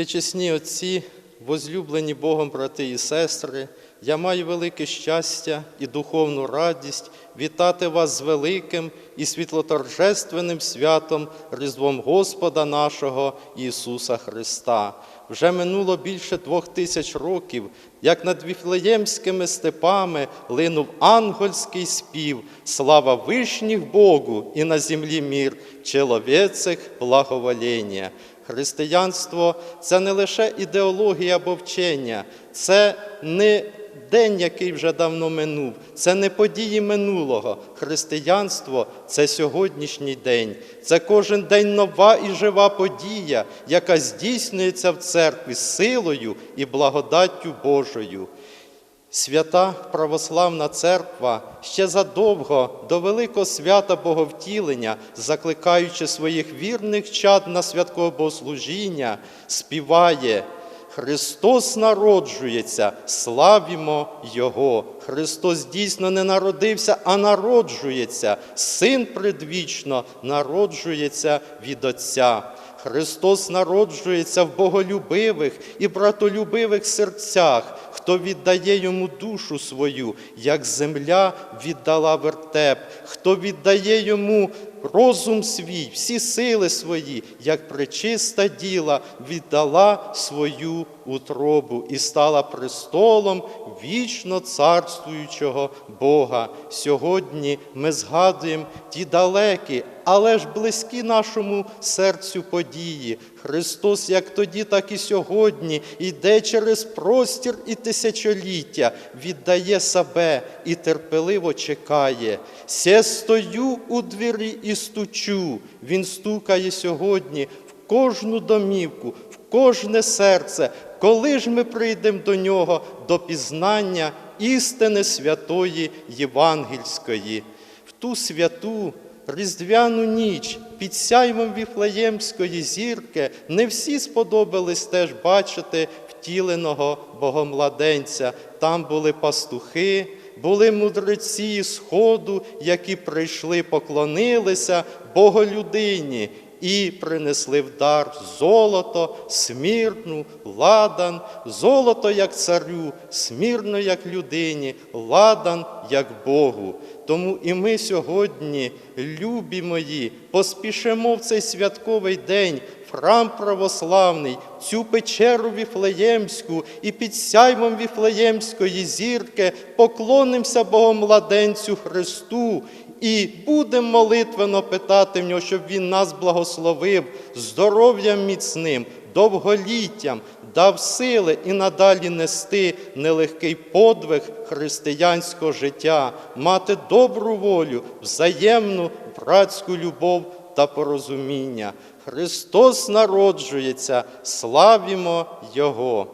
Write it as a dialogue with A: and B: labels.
A: Всечесні отці, возлюблені Богом брати і сестри, я маю велике щастя і духовну радість вітати вас з великим і світлоторжественним святом Різдвом Господа нашого Ісуса Христа. Вже минуло більше двох тисяч років, як над віфлеємськими степами линув ангельський спів, слава вишніх Богу і на землі мір, чоловіцих благовоління. Християнство це не лише ідеологія або вчення, це не день, який вже давно минув, це не події минулого. Християнство це сьогоднішній день. Це кожен день нова і жива подія, яка здійснюється в церкві силою і благодаттю Божою. Свята Православна Церква ще задовго до великого свята Боговтілення, закликаючи своїх вірних чад на святкове богослужіння, співає Христос народжується, славімо Його. Христос дійсно не народився, а народжується. Син предвічно народжується від Отця. Христос народжується в боголюбивих і братолюбивих серцях, хто віддає йому душу свою, як земля віддала вертеп, хто віддає йому розум свій, всі сили свої, як пречиста діла, віддала свою утробу і стала престолом вічно царствуючого Бога. Сьогодні ми згадуємо ті далекі, але ж близькі нашому серцю події. Христос, як тоді, так і сьогодні, йде через простір і тисячоліття, віддає себе і терпеливо чекає. Се стою у двері і стучу. Він стукає сьогодні в кожну домівку, в кожне серце. Коли ж ми прийдемо до нього, до пізнання істини святої Євангельської, в ту святу Різдвяну ніч під сяйвом Віфлеємської зірки не всі сподобались теж бачити втіленого богомладенця. Там були пастухи, були мудреці Сходу, які прийшли, поклонилися Боголюдині і принесли в дар золото, смірну, ладан, золото як царю, смірно як людині, ладан як Богу. Тому і ми сьогодні, любі мої, поспішимо в цей святковий день храм православний, цю печеру Віфлеємську і під сяйвом Віфлеємської зірки поклонимося Богомладенцю Христу і будемо молитвенно питати в нього, щоб Він нас благословив здоров'ям міцним, довголіттям, дав сили і надалі нести нелегкий подвиг християнського життя, мати добру волю, взаємну братську любов та порозуміння. Христос народжується, славімо Його!